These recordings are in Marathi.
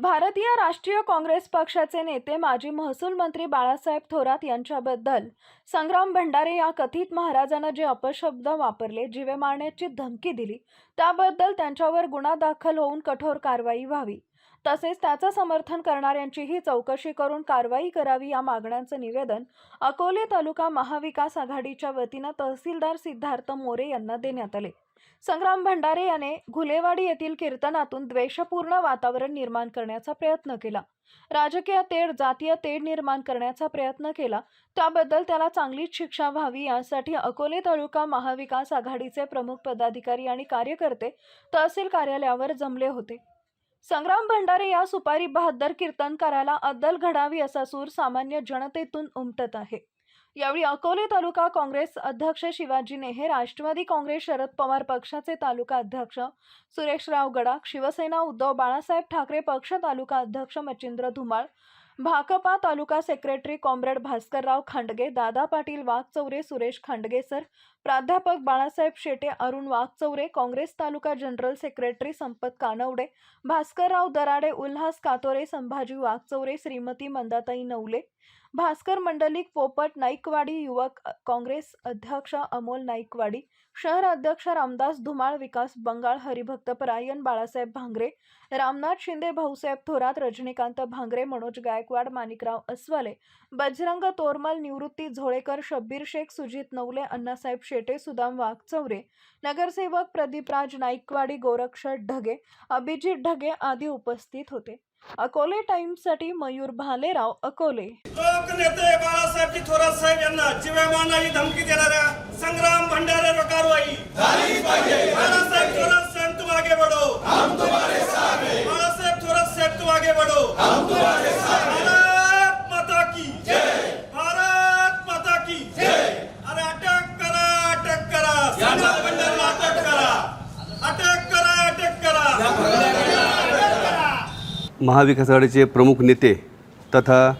भारतीय राष्ट्रीय काँग्रेस पक्षाचे नेते माजी महसूल मंत्री बाळासाहेब थोरात यांच्याबद्दल संग्राम भंडारे या कथित महाराजानं जे अपशब्द वापरले जीवे मारण्याची धमकी दिली त्याबद्दल त्यांच्यावर गुन्हा दाखल होऊन कठोर कारवाई व्हावी. तसेच त्याचं समर्थन करणाऱ्यांचीही चौकशी करून कारवाई करावी या मागण्यांचं निवेदन अकोले तालुका महाविकास आघाडीच्या वतीनं तहसीलदार सिद्धार्थ मोरे यांना देण्यात आले. संग्राम भंडारे याने घुलेवाडी येथील कीर्तनातून द्वेषपूर्ण वातावरण निर्माण करण्याचा प्रयत्न केला. राजकीय तेढ जातीय तेढ निर्माण करण्याचा प्रयत्न केला. त्याबद्दल त्याला चांगलीच शिक्षा व्हावी यासाठी अकोले तालुका महाविकास आघाडीचे प्रमुख पदाधिकारी आणि कार्यकर्ते तहसील कार्यालयावर जमले होते. संग्राम भंडारे या सुपारी बहादर कीर्तनकाराला अद्दल घडावी असा सूर सामान्य जनतेतून उमटत आहे. यावेळी अकोले तालुका काँग्रेस अध्यक्ष शिवाजी नेहे राष्ट्रवादी काँग्रेस शरद पवार पक्षाचे तालुका अध्यक्ष सुरेशराव गडाख शिवसेना उद्धव बाळासाहेब ठाकरे पक्ष तालुका अध्यक्ष मच्छिंद्र धुमाळ भाकपा तालुका सेक्रेटरी कॉम्रेड भास्करराव खांडगे दादा पाटील वाघचौरे सुरेश खांडगेसर प्राध्यापक बाळासाहेब शेटे अरुण वाघचौरे काँग्रेस तालुका जनरल सेक्रेटरी संपत कानवडे भास्करराव दराडे उल्हास कातोरे संभाजी वाघचौरे श्रीमती मंदाताई नवले भास्कर मंडलिक पोपट नाईकवाडी युवक काँग्रेस अध्यक्ष अमोल नाईकवाडी शहर अध्यक्ष रामदास धुमाळ विकास बंगाळ हरिभक्त परायण बाळासाहेब भांगरे रामनाथ शिंदे भाऊसाहेब थोरात रजनीकांत भांगरे मनोज गायकवाड माणिकराव अस्वाले बजरंग तोरमल निवृत्ती झोळेकर शब्बीर शेख सुजित नवले अण्णासाहेब शेटे सुदाम वाघचौरे नगरसेवक प्रदीपराज नाईकवाडी गोरक्ष ढगे अभिजित ढगे आदी उपस्थित होते. अकोले टाइम्ससाठी मयूर भालेराव अकोले. लोकनेते बाळासाहेब थोरात साहेब यांना जीवमानाची धमकी देणाऱ्या संग्राम भंडाऱ्यावर कारवाई झाली पाहिजे बाळासाहेब थोरात साहेब तुम आगे बढ़ो हम तुम्हारे साथ हैं बाळासाहेब थोरात साहेब तुम आगे बढ़ो हम तुम्हारे साथ भारत माता की जय भारत माता की जय अरे अटक करा अटक करा संग्राम भंडाऱ्याला अटक करा अटक करा अटक करा महाविकास आघाडीचे प्रमुख नेते तथा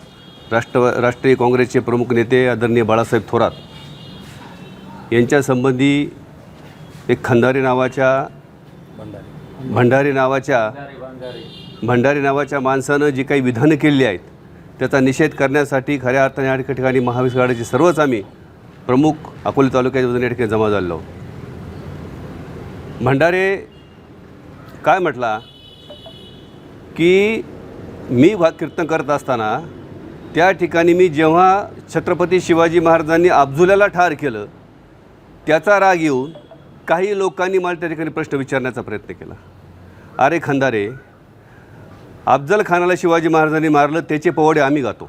राष्ट्र राष्ट्रीय काँग्रेसचे प्रमुख नेते आदरणीय बाळासाहेब थोरात यांच्यासंबंधी एक खंदारी नावाच्या भंडारी. नावाच्या भंडारी नावाच्या माणसानं जी काही विधानं केली आहेत त्याचा निषेध करण्यासाठी खऱ्या अर्थाने या ठिकाणी महाविकास आघाडीचे सर्वच आम्ही प्रमुख अकोले तालुक्याच्या वतीने या ठिकाणी जमा झालेलो. भंडारे काय म्हटला? की मी भा कीर्तन करत असताना त्या ठिकाणी मी जेव्हा छत्रपती शिवाजी महाराजांनी अब्जुल्याला ठार केलं त्याचा राग येऊन काही लोकांनी मला त्या ठिकाणी प्रश्न विचारण्याचा प्रयत्न केला. अरे खंदारे अफजल खानाला शिवाजी महाराजांनी मारलं त्याचे पोवाडे आम्ही गातो.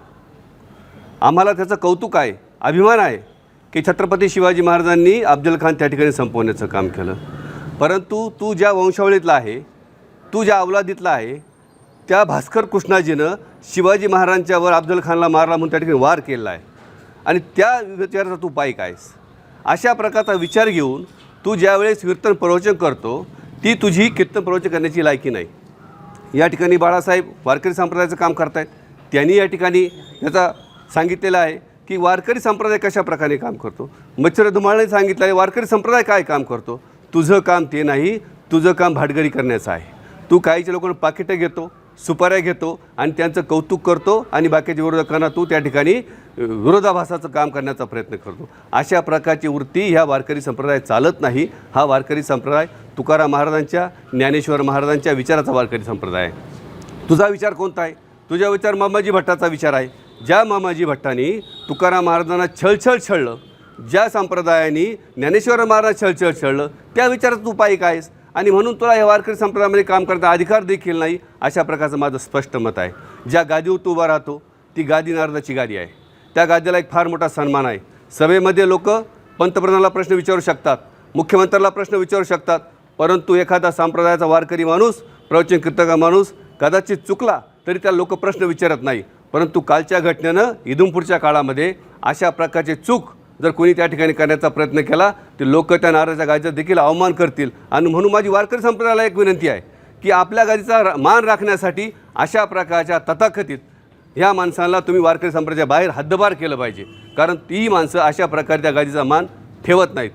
आम्हाला त्याचं कौतुक आहे अभिमान आहे की छत्रपती शिवाजी महाराजांनी अफजल खान त्या ठिकाणी संपवण्याचं काम केलं. परंतु तू ज्या वंशावळीतला आहे तू ज्या अवलादीतला आहे त्या भास्कर कृष्णाजीनं शिवाजी महाराजांच्यावर अफजल खानला मारला म्हणून त्या ठिकाणी वार केला आहे. आणि त्या विचाराचा तू पायक आहेस? अशा प्रकारचा विचार घेऊन तू ज्यावेळेस कीर्तन प्रवचन करतो ती तुझी कीर्तन प्रवचन करण्याची लायकी नाही. या ठिकाणी बाळासाहेब वारकरी संप्रदायाचं काम करतायत. त्यांनी या ठिकाणी याचा सांगितलेलं आहे की वारकरी संप्रदाय कशा प्रकारे काम करतो? मच्छर धुमाळने सांगितलं आहे वारकरी संप्रदाय काय काम करतो? तुझं काम ते नाही तुझं काम भाडगरी करण्याचं आहे. तू काहीच्या लोकांना पाकिटं घेतो सुपाऱ्या घेतो आणि त्यांचं कौतुक करतो आणि बाकीच्या विरोधकांना तू त्या ठिकाणी विरोधाभासाचं काम करण्याचा प्रयत्न करतो. अशा प्रकारची वृत्ती ह्या वारकरी संप्रदाय चालत नाही. हा वारकरी संप्रदाय तुकाराम महाराजांच्या ज्ञानेश्वर महाराजांच्या विचाराचा वारकरी संप्रदाय आहे. तुझा विचार कोणता आहे? तुझा विचार मामाजी भट्टाचा विचार आहे. ज्या मामाजी भट्टांनी तुकाराम महाराजांना छळछळ छळलं ज्या संप्रदायाने ज्ञानेश्वर महाराज छळछळ छळलं त्या विचारात तू काय आहेस? आणि म्हणून तुला या वारकरी संप्रदायामध्ये काम करता अधिकार देखील नाही अशा प्रकारचं माझं स्पष्ट मत आहे. ज्या गादीवर तू उभा राहतो ती गादी नारदाची गादी आहे. त्या गादीला एक फार मोठा सन्मान आहे. सभेमध्ये लोक पंतप्रधानाला प्रश्न विचारू शकतात मुख्यमंत्र्याला प्रश्न विचारू शकतात परंतु एखादा संप्रदायाचा वारकरी माणूस प्रवचन कीर्तका माणूस कदाचित चुकला तरी त्या लोक प्रश्न विचारत नाही. परंतु कालच्या घटनेनं इदुमपूरच्या काळामध्ये अशा प्रकारचे चूक जर कोणी त्या ठिकाणी करण्याचा प्रयत्न केला ते लोक त्या नाराच्या गादीचा देखील अवमान करतील. आणि म्हणून माझी वारकरी संप्रदायाला एक विनंती आहे की आपल्या गादीचा मान राखण्यासाठी अशा प्रकारच्या तथाकथित ह्या माणसांना तुम्ही वारकरी संप्रदायाच्या बाहेर हद्दबार केलं पाहिजे. कारण ती माणसं अशा प्रकारे त्या गादीचा मान ठेवत नाहीत.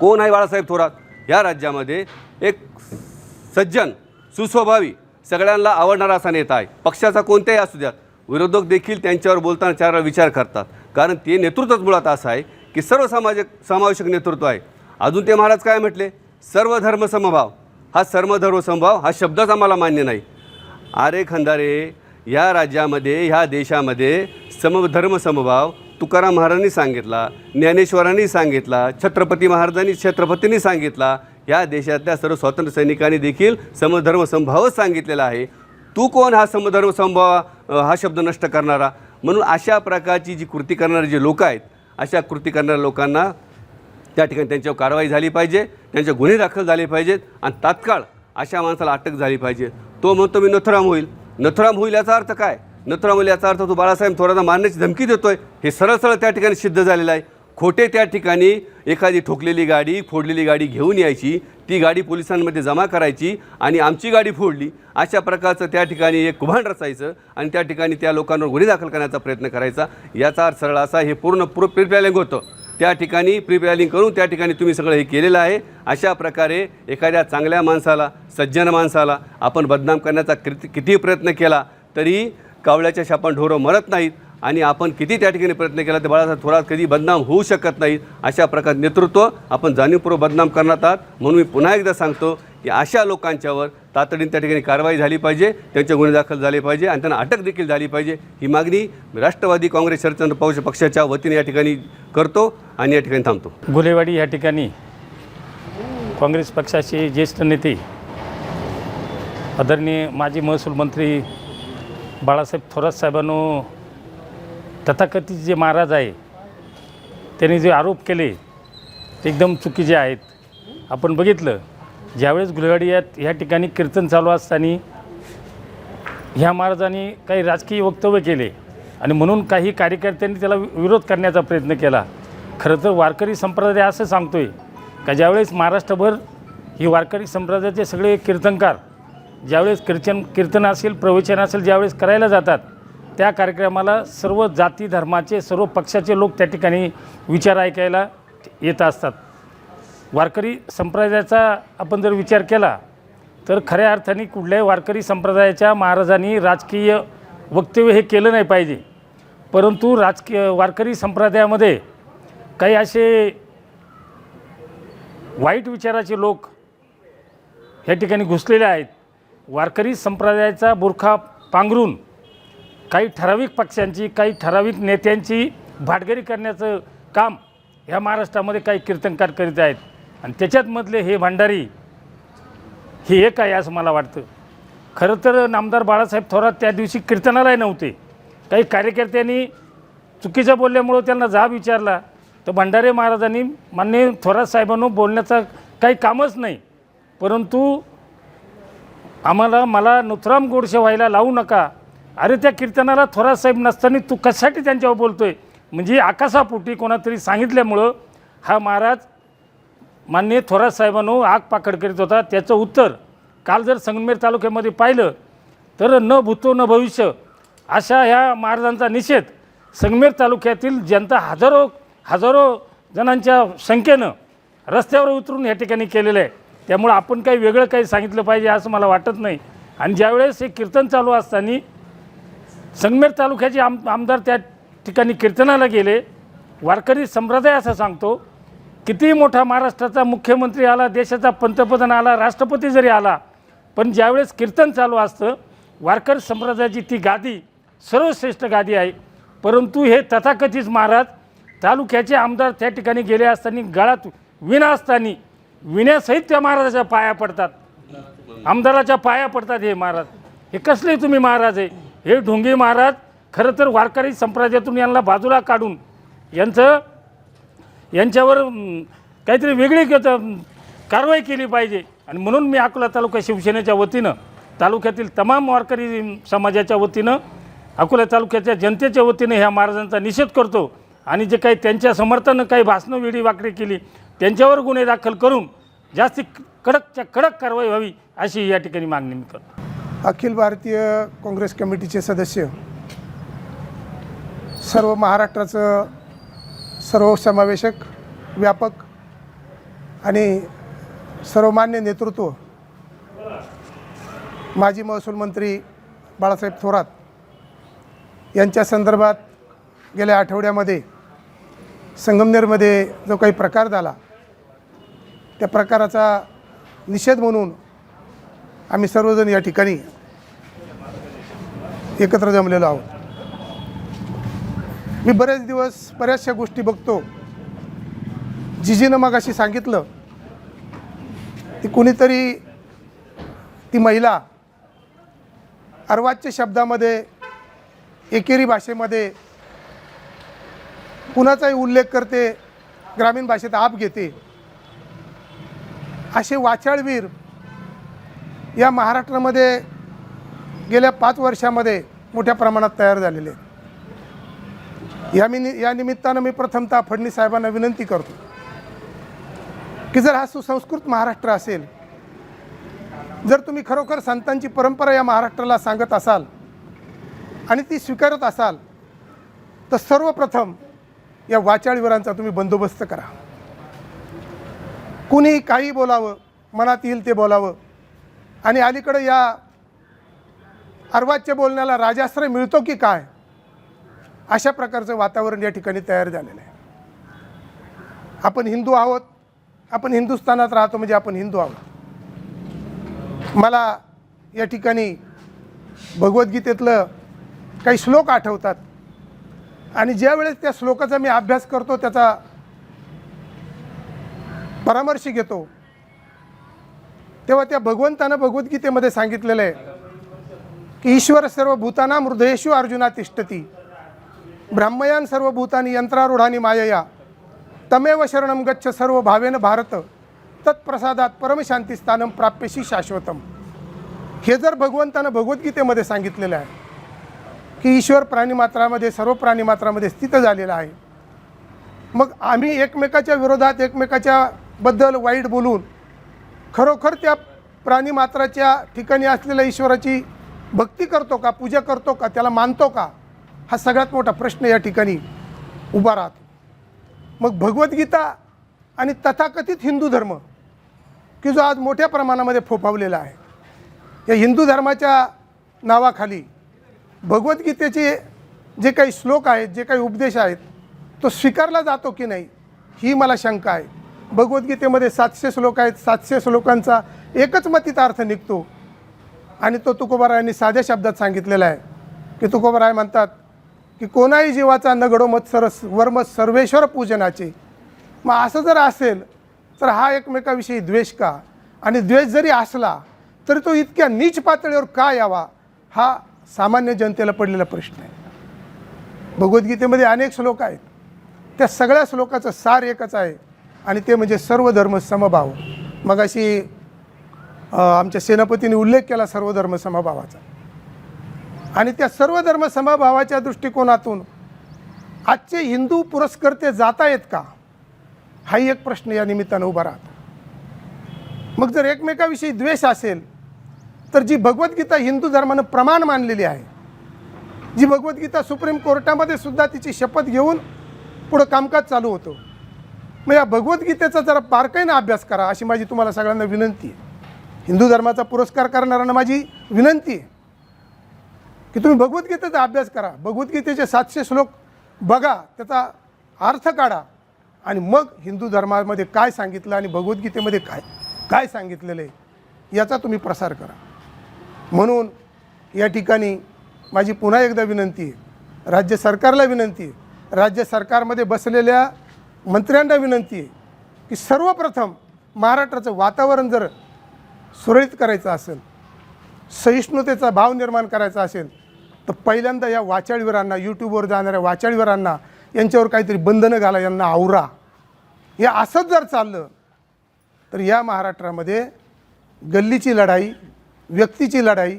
कोण आहे बाळासाहेब थोरात? या राज्यामध्ये एक सज्जन सुस्वभावी सगळ्यांना आवडणारा असा नेता आहे. पक्षाचा कोणत्याही असू द्यात. विरोधक देखील त्यांच्यावर बोलताना चार विचार करतात. कारण ते नेतृत्वच मुळात असं आहे की सर्व सामाजिक समावेशक नेतृत्व आहे. अजून ते महाराज काय म्हटले? सर्व धर्म समभाव. हा सर्वधर्म समभाव हा शब्दच आम्हाला मान्य नाही. अरे खंदारे या राज्यामध्ये ह्या देशामध्ये समधर्म समभाव तुकाराम महाराजांनी सांगितला ज्ञानेश्वरांनी सांगितला छत्रपती महाराजांनी छत्रपतींनी सांगितला या देशातल्या सर्व स्वातंत्र्य सैनिकांनी देखील समधर्म समभावच सांगितलेला आहे. तू कोण हा समधर्म समभाव हा शब्द नष्ट करणारा? म्हणून अशा प्रकारची जी कृती करणारे जे लोक आहेत अशा कृती करणाऱ्या लोकांना त्या ठिकाणी त्यांच्यावर कारवाई झाली पाहिजे त्यांचे गुन्हे दाखल झाले पाहिजेत आणि तात्काळ अशा माणसाला अटक झाली पाहिजे. तो म्हणतो मी नथुराम होईल. नथुराम होईल याचा अर्थ काय? नथुराम होईल याचा अर्थ तो बाळासाहेब थोरांना मारण्याची धमकी देतो आहे हे सरळ सरळ त्या ठिकाणी सिद्ध झालेलं आहे. खोटे त्या ठिकाणी एखादी ठोकलेली गाडी फोडलेली गाडी घेऊन यायची. ती गाडी पोलिसांमध्ये जमा करायची आणि आमची गाडी फोडली. अशा प्रकारचं त्या ठिकाणी एक कुभांड रचायचं आणि त्या ठिकाणी त्या लोकांवर गुन्हे दाखल करण्याचा प्रयत्न करायचा. याचा अर्थ सरळ असा हे पूर्ण प्रो प्रिप्लॅनिंग होतं. त्या ठिकाणी प्रिप्लॅनिंग करून त्या ठिकाणी तुम्ही सगळं हे केलेलं आहे. अशा प्रकारे एखाद्या चांगल्या माणसाला सज्जन माणसाला आपण बदनाम करण्याचा कृती कितीही प्रयत्न केला तरी कावळ्याच्या शापान ढोरं मरत नाहीत. आणि आपण किती त्या ठिकाणी प्रयत्न केला तर बाळासाहेब थोरात कधी बदनाम होऊ शकत नाही अशा प्रकार नेतृत्व आपण जाणीवपूर्वक बदनाम करणार आहात. म्हणून मी पुन्हा एकदा सांगतो की अशा लोकांच्यावर तातडीने त्या ठिकाणी कारवाई झाली पाहिजे त्यांचे गुन्हे दाखल झाले पाहिजे आणि त्यांना अटक देखील झाली पाहिजे. ही मागणी राष्ट्रवादी काँग्रेस शरदचंद्र पवार पक्षाच्या वतीने या ठिकाणी करतो आणि या ठिकाणी थांबतो. गुलेवाडी या ठिकाणी काँग्रेस पक्षाचे ज्येष्ठ नेते आदरणीय माजी महसूल मंत्री बाळासाहेब थोरात साहेबांनो तथाकथित जे महाराज आहे त्यांनी जे आरोप केले ते एकदम चुकीचे आहेत. आपण बघितलं ज्यावेळेस गुलगाडी या ह्या ठिकाणी कीर्तन चालू असताना ह्या महाराजांनी काही राजकीय वक्तव्य केले आणि म्हणून काही कार्यकर्त्यांनी त्याला विरोध करण्याचा प्रयत्न केला. खरं तर वारकरी संप्रदाय असं सांगतो आहे का ज्यावेळेस महाराष्ट्रभर ही वारकरी संप्रदायाचे सगळे कीर्तनकार ज्यावेळेस कीर्तन कीर्तन असेल प्रवचन असेल ज्यावेळेस करायला जातात त्या कार्यक्रमाला सर्व जाती धर्माचे सर्व पक्षाचे लोक त्या ठिकाणी विचार ऐकायला येत असतात. वारकरी संप्रदायाचा आपण जर विचार केला तर खऱ्या अर्थाने कुठल्याही वारकरी संप्रदायाच्या महाराजांनी राजकीय वक्तव्य हे केलं नाही पाहिजे. परंतु राजकीय वारकरी संप्रदायामध्ये काही असे वाईट विचाराचे लोक ह्या ठिकाणी घुसलेले आहेत. वारकरी संप्रदायाचा बुरखा पांघरून काही ठराविक पक्षांची काही ठराविक नेत्यांची भाडगरी करण्याचं काम ह्या महाराष्ट्रामध्ये काही कीर्तनकार करीत आहेत. आणि त्याच्यातमधले हे भंडारी हे एक आहे असं मला वाटतं. खरं तर नामदार बाळासाहेब थोरात त्या दिवशी कीर्तनालाही नव्हते. काही कार्यकर्त्यांनी चुकीचं बोलल्यामुळं त्यांना जाब विचारला. तर भंडारे महाराजांनी मान्य थोरात साहेबांनो बोलण्याचा काही कामच नाही. परंतु आम्हाला मला नुथराम गोडसे व्हायला लावू नका. अरे त्या कीर्तनाला थोरात साहेब नसताना तू कशासाठी त्यांच्यावर बोलतोय? म्हणजे आकाशापोटी कोणातरी सांगितल्यामुळं हा महाराज माननीय थोरात साहेबांनो आग पाकड करीत होता. त्याचं उत्तर काल जर संगमेर तालुक्यामध्ये पाहिलं तर न भूतो न भविष्य अशा ह्या महाराजांचा निषेध संगमेर तालुक्यातील जनता हजारो हजारो जणांच्या संख्येनं रस्त्यावर उतरून या ठिकाणी केलेलं आहे. त्यामुळं आपण काही वेगळं काही सांगितलं पाहिजे असं मला वाटत नाही. आणि ज्यावेळेस हे कीर्तन चालू असताना संगमेर तालुक्याचे आम आमदार त्या ठिकाणी कीर्तनाला गेले. वारकरी संप्रदाय असं सांगतो किती मोठा महाराष्ट्राचा मुख्यमंत्री आला देशाचा पंतप्रधान आला राष्ट्रपती जरी आला पण ज्यावेळेस कीर्तन चालू असतं वारकरी संप्रदायाची ती गादी सर्वश्रेष्ठ गादी आहे. परंतु हे तथाकथित महाराज तालुक्याचे आमदार त्या ठिकाणी गेले असताना गळात विणा असताना विण्यासहित त्या महाराजाच्या पाया पडतात. आमदाराच्या पाया पडतात हे महाराज. हे कसले तुम्ही महाराज आहे हे ढोंगे महाराज खरं तर वारकरी संप्रदायातून यांना बाजूला काढून यांचं यांच्यावर काहीतरी वेगळी कारवाई केली पाहिजे. आणि म्हणून मी अकोला तालुका शिवसेनेच्या वतीनं तालुक्यातील तमाम वारकरी समाजाच्या वतीनं अकोला तालुक्याच्या जनतेच्या वतीनं ह्या महाराजांचा निषेध करतो. आणि जे काही त्यांच्या समर्थानं काही भाषणं वेळी वाकडी केली त्यांच्यावर गुन्हे दाखल करून जास्ती कडकच्या कडक कारवाई व्हावी अशी या ठिकाणी मागणी मी करतो. अखिल भारतीय काँग्रेस कमिटीचे सदस्य सर्व महाराष्ट्राचं सर्वसमावेशक व्यापक आणि सर्वमान्य नेतृत्व माजी महसूल मंत्री बाळासाहेब थोरात यांच्या संदर्भात गेल्या आठवड्यामध्ये संगमनेरमध्ये जो काही प्रकार झाला त्या प्रकाराचा निषेध म्हणून आम्ही सर्वजण या ठिकाणी एकत्र जमलेलो आहोत. मी बरेच दिवस बऱ्याचशा गोष्टी बघतो. जिजीनं मग अशी सांगितलं ती कुणीतरी ती महिला अर्वाच्य शब्दामध्ये एकेरी भाषेमध्ये कुणाचाही उल्लेख करते ग्रामीण भाषेत आप घेते. असे वाचाळवीर या महाराष्ट्रामध्ये गेल्या पाच वर्षामध्ये मोठ्या प्रमाणात तयार झालेले आहेत. या मी या निमित्तानं मी प्रथमतः फडणवीस साहेबांना विनंती करतो की जर हा सुसंस्कृत महाराष्ट्र असेल जर तुम्ही खरोखर संतांची परंपरा या महाराष्ट्राला सांगत असाल आणि ती स्वीकारत असाल तर सर्वप्रथम या वाचाळीवरांचा तुम्ही बंदोबस्त करा. कुणी काही बोलावं मनात येईल ते बोलावं. आणि अलीकडं या अर्वाच्य बोलण्याला राजाश्रय मिळतो की काय? अशा प्रकारचं वातावरण या ठिकाणी तयार झालेलं आहे. आपण हिंदू आहोत. आपण हिंदुस्थानात राहतो म्हणजे आपण हिंदू आहोत. मला या ठिकाणी भगवद्गीतेतलं काही श्लोक आठवतात. आणि ज्यावेळेस त्या श्लोकाचा मी अभ्यास करतो त्याचा परामर्श घेतो. तेव्हा त्या भगवंतानं भगवद्गीतेमध्ये सांगितलेलं आहे की ईश्वर सर्व भूताना हृदयेषु अर्जुना तिष्ठती. ब्राह्मयान सर्व भूतानी यंत्रारूढानी मायया. तमेव शरणं गच्छ सर्व भावेन भारत. तत्प्रसादात परमशांतीस्थानं प्राप्यशी शाश्वतम. हे जर भगवंतानं भगवद्गीतेमध्ये सांगितलेलं आहे की ईश्वर प्राणीमात्रामध्ये सर्व प्राणीमात्रामध्ये स्थित झालेला आहे. मग आम्ही एकमेकाच्या विरोधात एकमेकाच्या बद्दल वाईट बोलून खरोखर त्या प्राणीमात्राच्या ठिकाणी असलेल्या ईश्वराची भक्ती करतो का पूजा करतो का त्याला मानतो का? हा सगळ्यात मोठा प्रश्न या ठिकाणी उभा राहतो. मग भगवद्गीता आणि तथाकथित हिंदू धर्म की जो आज मोठ्या प्रमाणामध्ये फोफावलेला आहे या हिंदू धर्माच्या नावाखाली भगवद्गीतेचे जे काही श्लोक आहेत जे काही उपदेश आहेत तो स्वीकारला जातो की नाही ही मला शंका आहे. भगवद्गीतेमध्ये सातशे श्लोक आहेत सातशे श्लोकांचा एकच मतीचा अर्थ निघतो. आणि तो तुकोबारायांनी साध्या शब्दात सांगितलेला आहे. की तुकोबाराय म्हणतात की कोणाही जीवाचा नगडो घडो मत सरस वर्म सर्वेश्वर पूजनाचे. मग असं जर असेल तर हा एकमेकाविषयी द्वेष का? आणि द्वेष जरी असला तरी तो इतक्या नीच पातळीवर का यावा? हा सामान्य जनतेला पडलेला प्रश्न आहे. भगवद्गीतेमध्ये अनेक श्लोक आहेत. त्या सगळ्या श्लोकाचं सार एकच आहे. आणि ते म्हणजे सर्व धर्म समभाव. मग अशी आमच्या सेनापतीने उल्लेख केला सर्व धर्म समभावाचा. आणि त्या सर्व धर्म समभावाच्या दृष्टिकोनातून आजचे हिंदू पुरस्कर्ते जाता आहेत का? हाही एक प्रश्न या निमित्तानं उभा राहतो. मग जर एकमेकाविषयी द्वेष असेल तर जी भगवद्गीता हिंदू धर्मानं प्रमाण मानलेली आहे जी भगवद्गीता सुप्रीम कोर्टामध्ये सुद्धा तिची शपथ घेऊन पुढं कामकाज चालू होतं मग या भगवद्गीतेचा जरा बारकाईनं अभ्यास करा अशी माझी तुम्हाला सगळ्यांना विनंती आहे. हिंदू धर्माचा पुरस्कार करणाऱ्यांना माझी विनंती आहे की तुम्ही भगवद्गीतेचा अभ्यास करा. भगवद्गीतेचे सातशे श्लोक बघा त्याचा अर्थ काढा आणि मग हिंदू धर्मामध्ये काय सांगितलं आणि भगवद्गीतेमध्ये काय काय सांगितलेलं आहे याचा तुम्ही प्रसार करा. म्हणून या ठिकाणी माझी पुन्हा एकदा विनंती आहे. राज्य सरकारला विनंती आहे. राज्य सरकारमध्ये बसलेल्या मंत्र्यांना विनंती आहे की सर्वप्रथम महाराष्ट्राचं वातावरण जर सुरळीत करायचं असेल सहिष्णुतेचा भाव निर्माण करायचा असेल तर पहिल्यांदा या वाचाळीवरांना यूट्यूबवर जाणाऱ्या वाचाळीवरांना यांच्यावर काहीतरी बंधनं घाला यांना आवरा. हे असंच जर चाललं तर या महाराष्ट्रामध्ये गल्लीची लढाई व्यक्तीची लढाई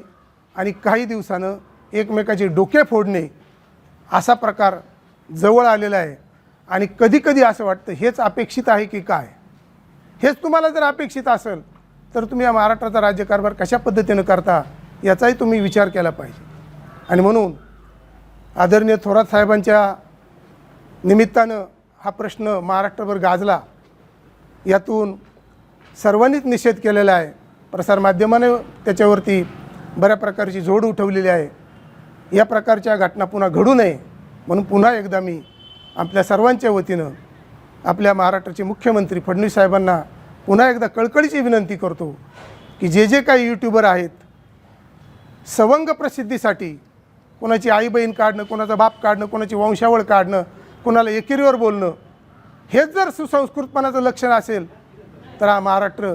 आणि काही दिवसानं एकमेकाचे डोके फोडणे असा प्रकार जवळ आलेला आहे. आणि कधीकधी असं वाटतं हेच अपेक्षित आहे की काय? हेच तुम्हाला जर अपेक्षित असेल तर तुम्ही या महाराष्ट्राचा राज्यकारभार कशा पद्धतीनं करता याचाही तुम्ही विचार केला पाहिजे. आणि म्हणून आदरणीय थोरात साहेबांच्या निमित्तानं हा प्रश्न महाराष्ट्रभर गाजला. यातून सर्वांनीच निषेध केलेला आहे. प्रसारमाध्यमाने त्याच्यावरती बऱ्या प्रकारची जोड उठवलेली आहे. या प्रकारच्या घटना पुन्हा घडू नये म्हणून पुन्हा एकदा मी आपल्या सर्वांच्या वतीनं आपल्या महाराष्ट्राचे मुख्यमंत्री फडणवीस साहेबांना पुन्हा एकदा कळकळीची विनंती करतो की जे जे काही यूट्यूबर आहेत सवंग प्रसिद्धीसाठी कोणाची आई बहीण काढणं कोणाचा बाप काढणं कोणाची वंशावळ काढणं कोणाला एकेरीवर बोलणं हेच जर सुसंस्कृतपणाचं लक्षण असेल तर हा महाराष्ट्र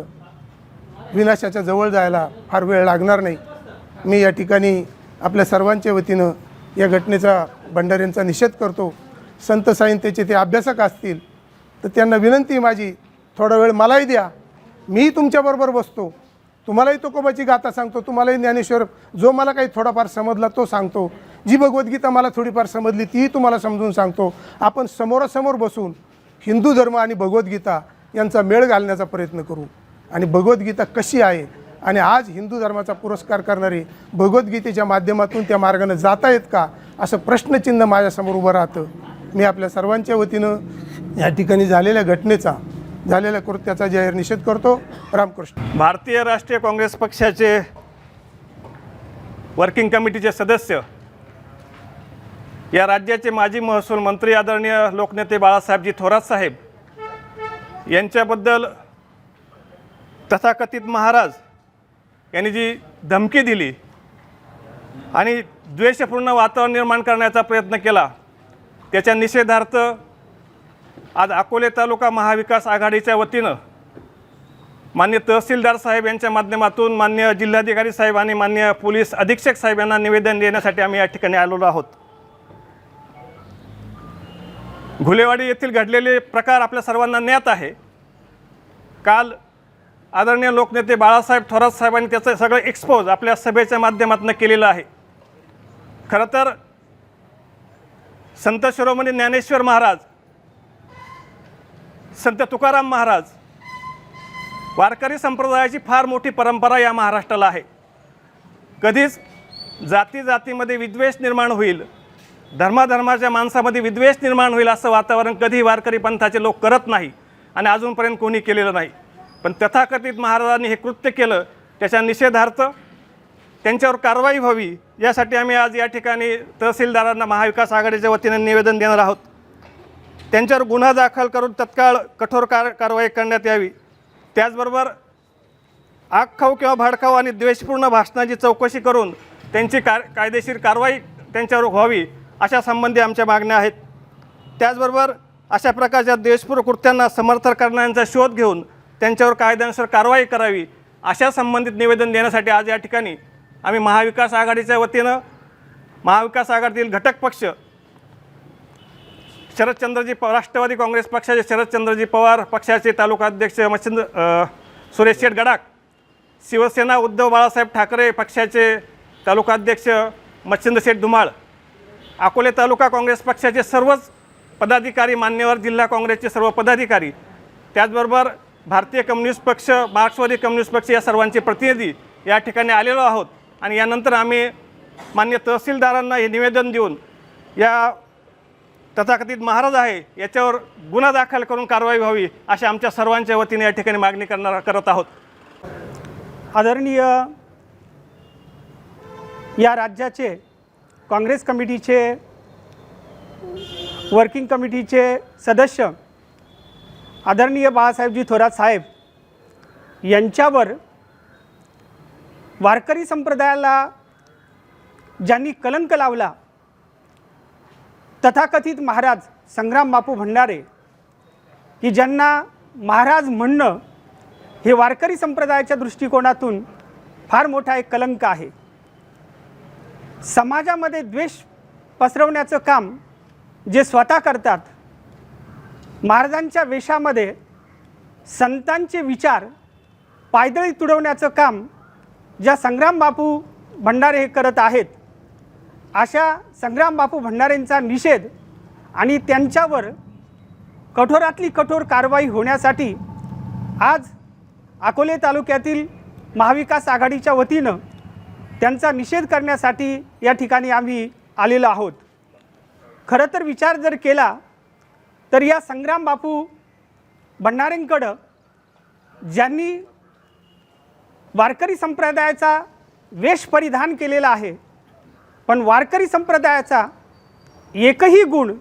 विनाशाच्या जवळ जायला फार वेळ लागणार नाही. मी या ठिकाणी आपल्या सर्वांच्या वतीनं या घटनेचा भंडाऱ्यांचा निषेध करतो. संत साहित्याचे ते अभ्यासक असतील तर त्यांना विनंती माझी थोडा वेळ मलाही द्या. मी तुमच्याबरोबर बसतो. तुम्हालाही तुकोबाची गाथा सांगतो तुम्हालाही ज्ञानेश्वर जो मला काही थोडाफार समजला तो सांगतो. जी भगवद्गीता मला थोडीफार समजली तीही तुम्हाला समजून सांगतो. आपण समोरासमोर बसून हिंदू धर्म आणि भगवद्गीता यांचा मेळ घालण्याचा प्रयत्न करू. आणि भगवद्गीता कशी आहे? आणि आज हिंदू धर्माचा पुरस्कार करणारे भगवद्गीतेच्या माध्यमातून त्या मार्गाने जाता येत का? असं प्रश्नचिन्ह माझ्यासमोर उभं राहतं. मी आपल्या सर्वांच्या वतीनं या ठिकाणी झालेल्या घटनेचा झालेल्या कृत्याचा जाहीर निषेध करतो. रामकृष्ण. भारतीय राष्ट्रीय काँग्रेस पक्षाचे वर्किंग कमिटीचे सदस्य या राज्याचे माजी महसूल मंत्री आदरणीय लोकनेते बाळासाहेबजी थोरात साहेब यांच्याबद्दल तथाकथित महाराज यांनी जी धमकी दिली आणि द्वेषपूर्ण वातावरण निर्माण करण्याचा प्रयत्न केला त्याच्या निषेधार्थ आज अकोले तालुका महाविकास आघाडीच्या वतीनं मान्य तहसीलदार साहेब यांच्या माध्यमातून मान्य जिल्हाधिकारी साहेब आणि मान्य पोलीस अधीक्षक साहेब यांना निवेदन देण्यासाठी आम्ही या ठिकाणी आलेलो आहोत. घुलेवाडी येथील घडलेले प्रकार आपल्या सर्वांना ज्ञात आहे. काल आदरणीय लोकनेते बाळासाहेब थोरात साहेबांनी त्याचं सगळं एक्सपोज आपल्या सभेच्या माध्यमातून केलेलं आहे. खरं तर संत शिरोमणी ज्ञानेश्वर महाराज संत तुकाराम महाराज वारकरी संप्रदायाची फार मोठी परंपरा या महाराष्ट्राला आहे. कधीच जाती जातीमध्ये विद्वेष निर्माण होईल धर्माधर्माच्या माणसामध्ये विद्वेष निर्माण होईल असं वातावरण कधी वारकरी पंथाचे लोक करत नाही आणि अजूनपर्यंत कोणी केलेलं नाही. पण तथाकथित महाराजांनी हे कृत्य केलं त्याच्या निषेधार्थ त्यांच्यावर कारवाई व्हावी यासाठी आम्ही आज या ठिकाणी तहसीलदारांना महाविकास आघाडीच्या वतीनं निवेदन देणार आहोत. त्यांच्यावर गुन्हा दाखल करून तत्काळ कठोर कार कारवाई करण्यात यावी. त्याचबरोबर आगखाऊ किंवा भाडखाऊ आणि द्वेषपूर्ण भाषणाची चौकशी करून त्यांची कार कायदेशीर कारवाई त्यांच्यावर व्हावी अशा संबंधी आमच्या मागण्या आहेत. त्याचबरोबर अशा प्रकारच्या द्वेषपूर्ण कृत्यांना समर्थन करणाऱ्यांचा शोध घेऊन त्यांच्यावर कायद्यानुसार कारवाई करावी अशा संबंधित निवेदन देण्यासाठी आज या ठिकाणी आम्ही महाविकास आघाडीच्या वतीनं महाविकास आघाडीतील घटक पक्ष शरदचंद्रजी प राष्ट्रवादी काँग्रेस पक्षाचे शरदचंद्रजी पवार पक्षाचे तालुका अध्यक्ष मच्छिंद्र सुरेश शेठ गडाख शिवसेना उद्धव बाळासाहेब ठाकरे पक्षाचे तालुका अध्यक्ष मच्छिंद्र शेठ धुमाळ अकोले तालुका काँग्रेस पक्षाचे सर्वच पदाधिकारी मान्यवर जिल्हा काँग्रेसचे सर्व पदाधिकारी त्याचबरोबर भारतीय कम्युनिस्ट पक्ष मार्क्सवादी कम्युनिस्ट पक्ष या सर्वांचे प्रतिनिधी या ठिकाणी आलेलो आहोत. आणि यानंतर आम्ही मान्य तहसीलदारांना हे निवेदन देऊन या तथाकथित महाराज आहे याच्यावर गुन्हा दाखल करून कारवाई व्हावी अशी आमच्या सर्वांच्या वतीने या ठिकाणी मागणी करणार करत आहोत. आदरणीय या राज्याचे काँग्रेस कमिटीचे वर्किंग कमिटीचे सदस्य आदरणीय बाळासाहेबजी थोरात साहेब यांच्यावर वारकरी संप्रदायाला ज्यांनी कलंक लावला तथाकथित महाराज संग्राम बापू भंडारे की ज्यांना महाराज म्हणणं हे वारकरी संप्रदायाच्या दृष्टिकोनातून फार मोठा एक कलंक आहे. समाजामध्ये द्वेष पसरवण्याचं काम जे स्वतः करतात महाराजांच्या वेशामध्ये संतांचे विचार पायदळी तुडवण्याचं काम ज्या संग्राम बापू भंडारे हे करत आहेत अशा संग्राम बापू भंडारेंचा निषेध आणि त्यांच्यावर कठोरातली कठोर कारवाई होण्यासाठी आज अकोले तालुक्यातील महाविकास आघाडीच्या वतीनं त्यांचा निषेध करण्यासाठी या ठिकाणी आम्ही आलेलो आहोत. खरं तर विचार जर केला तर या संग्राम बापू भंडारेंकडं ज्यांनी वारकरी संप्रदायाचा वेश परिधान केलेला आहे. पण वारकरी संप्रदायाचा एकही गुण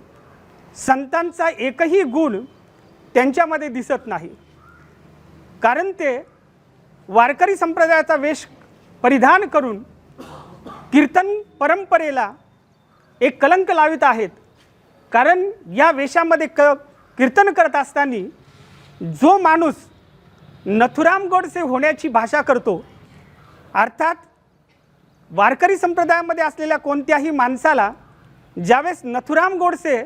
संतांचा एकही गुण त्यांच्यामध्ये दिसत नाही. कारण ते वारकरी संप्रदायाचा वेश परिधान करून कीर्तन परंपरेला एक कलंक लावित आहेत. कारण या वेशामध्ये क कीर्तन करत असताना जो माणूस नथुराम गोडसे होण्याची भाषा करतो. अर्थात वारकरी संप्रदायामध्ये असलेल्या कोणत्याही माणसाला ज्यावेळेस नथुराम गोडसे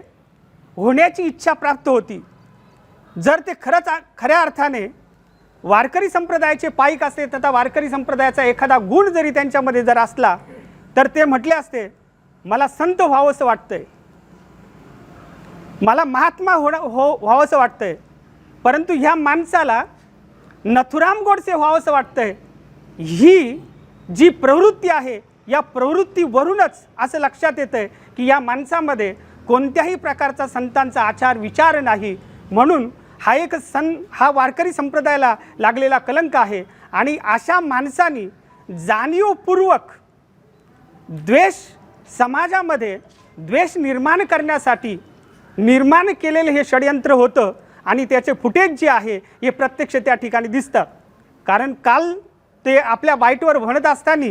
होण्याची इच्छा प्राप्त होती जर ते खरंच खऱ्या अर्थाने वारकरी संप्रदायाचे पाईक असते तथा वारकरी संप्रदायाचा एखादा गुण जरी त्यांच्यामध्ये जर असला तर ते म्हटले असते मला संत व्हावंसं वाटतंय. मला महात्मा होणं हो व्हावंसं वाटतंय. परंतु ह्या माणसाला नथुराम गोडसे व्हावंसं वाटतंय. ही जी प्रवृत्ती आहे या प्रवृत्तीवरूनच असं लक्षात येतं आहे की या माणसामध्ये कोणत्याही प्रकारचा संतांचा आचार विचार नाही. म्हणून हा एक सण हा वारकरी संप्रदायाला लागलेला कलंक आहे आणि अशा माणसांनी जाणीवपूर्वक द्वेष समाजामध्ये द्वेष निर्माण करण्यासाठी निर्माण केलेलं हे षडयंत्र होतं. आणि त्याचे फुटेज जे आहे हे प्रत्यक्ष त्या ठिकाणी दिसतं. कारण काल ते आपल्या बाईटवर म्हणत असताना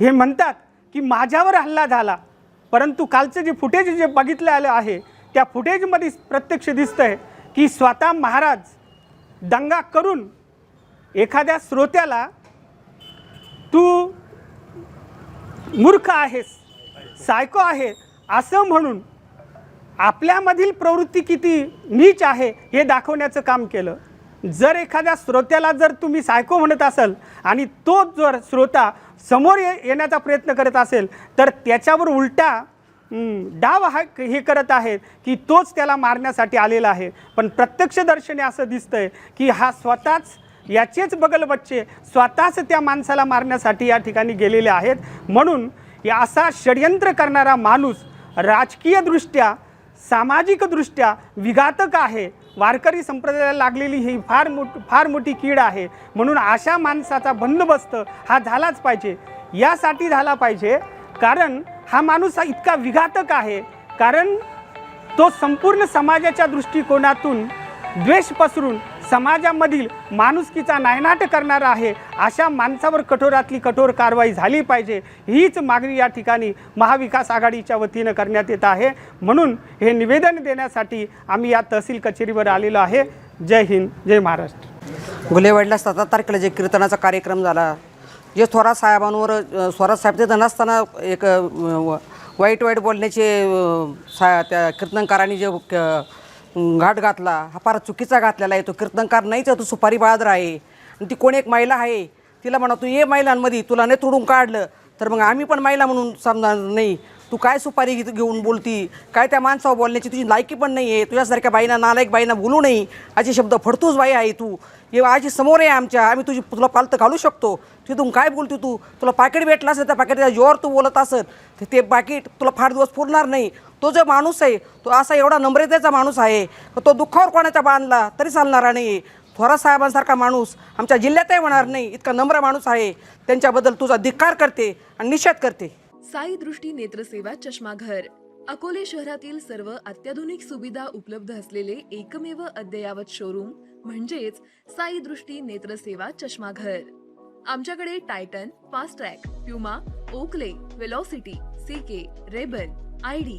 हे म्हणतात की माझ्यावर हल्ला झाला. परंतु कालचं जे फुटेज जे बघितलं आलं आहे त्या फुटेजमध्ये प्रत्यक्ष दिसतं आहे की स्वतः महाराज दंगा करून एखाद्या श्रोत्याला तू मूर्ख आहेस सायको आहे असं म्हणून आपल्यामधील प्रवृत्ती किती नीच आहे हे दाखवण्याचं काम केलं. जर एखाद्या श्रोत्याला जर तुम्ही सायको म्हणत असाल आणि तो जर श्रोता समोर ये येण्याचा प्रयत्न करत असेल तर त्याच्यावर उलटा डाव हा हे करत आहेत की तोच त्याला मारण्यासाठी आलेला आहे. पण प्रत्यक्षदर्शनी असं दिसतंय की हा स्वतःच याचेच बगल बच्चे स्वतःच त्या माणसाला मारण्यासाठी या ठिकाणी गेलेले आहेत. म्हणून या असा षडयंत्र करणारा माणूस राजकीयदृष्ट्या सामाजिकदृष्ट्या विघातक आहे. वारकरी संप्रदायाला लागलेली ही फार मोठ फार मोठी कीड आहे. म्हणून अशा माणसाचा बंदोबस्त हा झालाच पाहिजे. यासाठी झाला पाहिजे कारण हा माणूस हा इतका विघातक आहे. कारण तो संपूर्ण समाजाच्या दृष्टिकोनातून द्वेष पसरून समाजामधील माणुसकीचा नायनाट करणारा आहे अशा माणसावर कठोरातली कठोर कारवाई झाली पाहिजे हीच मागणी या ठिकाणी महाविकास आघाडीच्या वतीनं करण्यात येत आहे. म्हणून हे निवेदन देण्यासाठी आम्ही या तहसील कचेरीवर आलेलो आहे. जय हिंद जय महाराष्ट्र. गुलेवाडीला सतरा तारखेला जे कीर्तनाचा कार्यक्रम झाला जे थोरात साहेबांवर स्वराज साहेब तिथं नसताना एक व- वाईट वाईट बोलण्याचे सा त्या कीर्तनकारांनी जे क- घाट घातला हा फार चुकीचा घातलेला आहे तो कीर्तनकार नाहीच आहे तो सुपारी बाळादर आहे. आणि ती कोण एक महिला आहे? तिला म्हणा तू ये महिलांमध्ये तुला नाही तोडून काढलं तर मग आम्ही पण महिला म्हणून समजणार नाही. तू काय सुपारी घेऊन बोलती? काय त्या माणसावर बोलण्याची तुझी लायकी पण नाही आहे तुझ्यासारख्या बाईना नालायक बाईना बोलू नाही असे शब्द फडतूच बाई आहे तू. ये आजी समोर आहे आमच्या आम्ही तुझी तुला पालतं घालू शकतो. तिथून काय बोलतो तू? तुला पाकिट भेटलं असेल त्या पाकिटच्या जोर तू बोलत असेल तर ते पाकिट तुला फार दिवस पुरणार नाही. तो जो माणूस आहे तो असा एवढा नम्रतेचा माणूस आहे तो दुःखावर कोणाचा बांधला तरी चालणारा नाही. थोरात साहेबांसारखा माणूस आमच्या जिल्ह्यातही होणार नाही इतका नम्र माणूस आहे. त्यांच्याबद्दल तुझा धिक्कार करते आणि निषेध करते. साई दृष्टी नेत्रसेवा चष्माघर. अकोले शहरातील सर्व अत्याधुनिक सुविधा उपलब्ध असलेले एकमेव अद्ययावत शोरूम म्हणजेच साई दृष्टी नेत्रसेवा चष्माघर. आमच्याकडे Titan Fastrack Puma Oakley Velocity CK Ray-Ban ID